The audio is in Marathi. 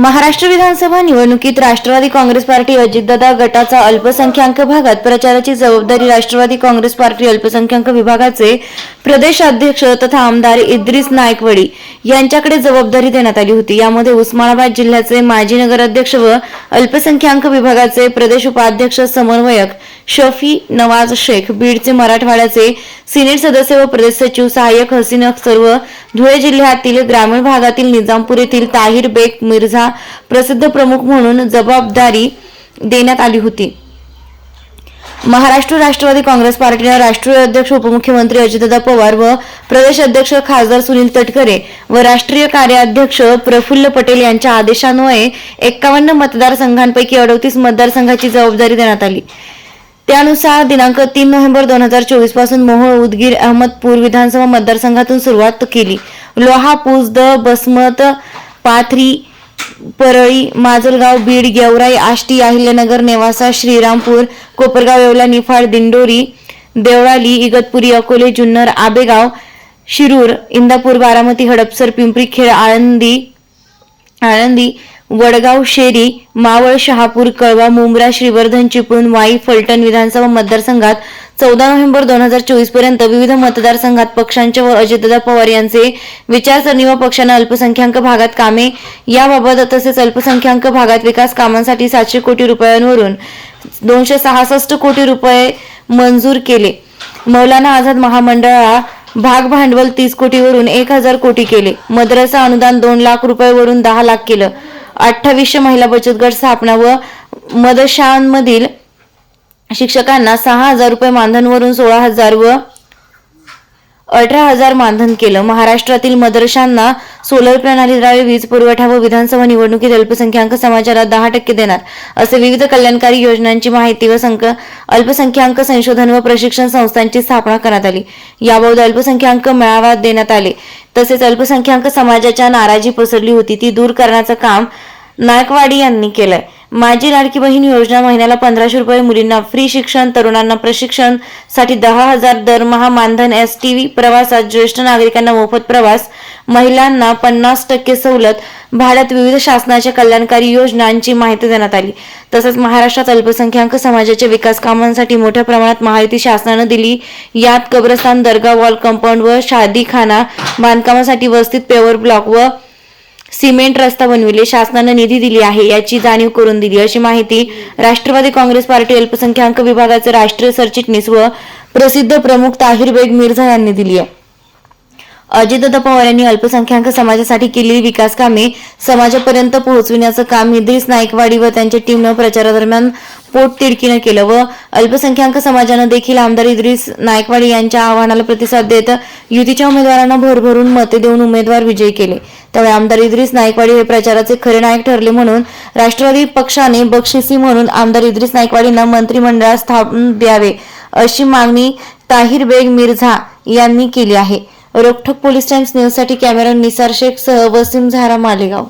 महाराष्ट्र विधानसभा निवडणुकीत राष्ट्रवादी काँग्रेस पार्टी अजितदादा गटाचा अल्पसंख्याक भागात प्रचाराची जबाबदारी राष्ट्रवादी काँग्रेस पार्टी अल्पसंख्याक विभागाचे प्रदेश अध्यक्ष तथा आमदार इद्रिस नायकवडी यांच्याकडे जबाबदारी देण्यात आली होती. यामध्ये उस्मानाबाद जिल्ह्याचे माजी नगराध्यक्ष व अल्पसंख्याक विभागाचे प्रदेश उपाध्यक्ष समन्वयक शफी नवाज शेख बीडचे मराठवाड्याचे सिनेट सदस्य व प्रदेश सचिव सहाय्यक हसीन अख्तर व धुळे जिल्ह्यातील ग्रामीण भागातील निजामपूर येथील ताहिर बेग मिर्झा प्रसिद्ध प्रमुख म्हणून जबाबदारी देण्यात आली होती. महाराष्ट्र राष्ट्रवादी काँग्रेस पार्टीनं राष्ट्रीय अध्यक्ष उपमुख्यमंत्री अजितदादा पवार व प्रदेश अध्यक्ष खासदार सुनील तटकरे व राष्ट्रीय कार्याध्यक्ष प्रफुल्ल पटेल यांच्या आदेशान्वये एक्कावन्न मतदारसंघांपैकी अडतीस मतदारसंघाची जबाबदारी देण्यात आली. त्यानुसार दिनांक तीन नोव्हेंबर दोन हजार चोवीसपासून मोहोळ उदगीर अहमदपूर विधानसभा मतदारसंघातून सुरुवात केली. लोहा पुसद बसमत पाथरी परळी माजलगाव बीड गेवराई आष्टी अहिल्यानगर नेवासा श्रीरामपूर कोपरगाव येवला निफाड दिंडोरी देवळाली इगतपुरी अकोले जुन्नर आबेगाव शिरूर इंदापूर बारामती हडपसर पिंपरी खेळ आळंदी आळंदी वडगाव शेरी मावळ शहापूर कळवा मुंब्रा श्रीवर्धन चिपळूण वाई फलटण विधानसभा मतदारसंघात चौदा नोव्हेंबर दोन हजार चोवीसपर्यंत विविध मतदारसंघात पक्षांचे व अजितदादा पवार यांचे विचारसरणी व पक्षांना अल्पसंख्याक भागात कामे याबाबत तसेच अल्पसंख्याक भागात विकास कामांसाठी सातशे कोटी रुपयांवरून दोनशे सहासष्ट कोटी रुपये मंजूर केले. मौलाना आझाद महामंडळाला भाग भांडवल तीस कोटीवरून एक हजार कोटी केले. मद्रासा अनुदान दोन लाख रुपयेवरून दहा लाख केलं. अठ्ठावीसशे महिला बचत गट स्थापना व मदशांमधील शिक्षकांना सहा हजार रुपये मानधनवरून सोळा हजार व अठरा हजार मानधन केलं. महाराष्ट्रातील मदरशांना सोलर प्रणालीद्वारे वीज पुरवठा व विधानसभा निवडणुकीत अल्पसंख्याक समाजाला दहा टक्के देणार. असे विविध कल्याणकारी योजनांची माहिती व संक अल्पसंख्याक संशोधन व प्रशिक्षण संस्थांची स्थापना करण्यात आली. याबाबत अल्पसंख्याक मेळावा देण्यात आले. तसेच अल्पसंख्याक समाजाच्या नाराजी पसरली होती. ती दूर करण्याचं काम नायकवाडी यांनी केलंय. माझी लाडकी बहीण योजना महिन्याला पंधराशे रुपये मुलींना फ्री शिक्षण तरुणांना प्रशिक्षणसाठी दहा हजार दरमहा मानधन एस टी व्ही प्रवासात ज्येष्ठ नागरिकांना मोफत प्रवास महिलांना पन्नास टक्के सवलत भारत विविध शासनाच्या कल्याणकारी योजनांची माहिती देण्यात आली. तसंच महाराष्ट्रात अल्पसंख्याक समाजाच्या विकास कामांसाठी मोठ्या प्रमाणात माहिती शासनानं दिली. यात कब्रस्तान दर्गा वॉल कंपाऊंड व शादीखाना बांधकामासाठी वस्तीत पेवर ब्लॉक व सिमेंट रस्ता बनविले शासनानं निधी दिली आहे याची जाणीव करून दिली. अशी माहिती राष्ट्रवादी काँग्रेस पार्टी अल्पसंख्याक विभागाचे राष्ट्रीय सरचिटणीस व प्रसिद्ध प्रमुख ताहिर बेग मिर्झा यांनी दिली आहे. अजितदादा पवार यांनी अल्पसंख्याक समाजासाठी केलेली विकास कामे समाजापर्यंत पोहोचविण्याचं काम इद्रिस नाईकवाडी व त्यांच्या टीमनं प्रचारादरम्यान पोटतिडकीनं केलं व अल्पसंख्याक समाजानं देखील आमदार इद्रिस नायकवाडी यांच्या आव्हानाला प्रतिसाद देत युतीच्या उमेदवारांना भरभरून मते देऊन उमेदवार विजयी केले. त्यावेळी आमदार इद्रिस नायकवाडी हे प्रचाराचे खरे नायक ठरले म्हणून राष्ट्रवादी पक्षाने बक्षिसी म्हणून आमदार इद्रिस नायकवाडींना मंत्रिमंडळात स्थापन द्यावे अशी मागणी ताहिर बेग मिर्झा यांनी केली आहे. रोखठोक पोलीस टाइम्स न्यूजसाठी कॅमेरा निसार शेख सह वसीम झारा मालेगाव.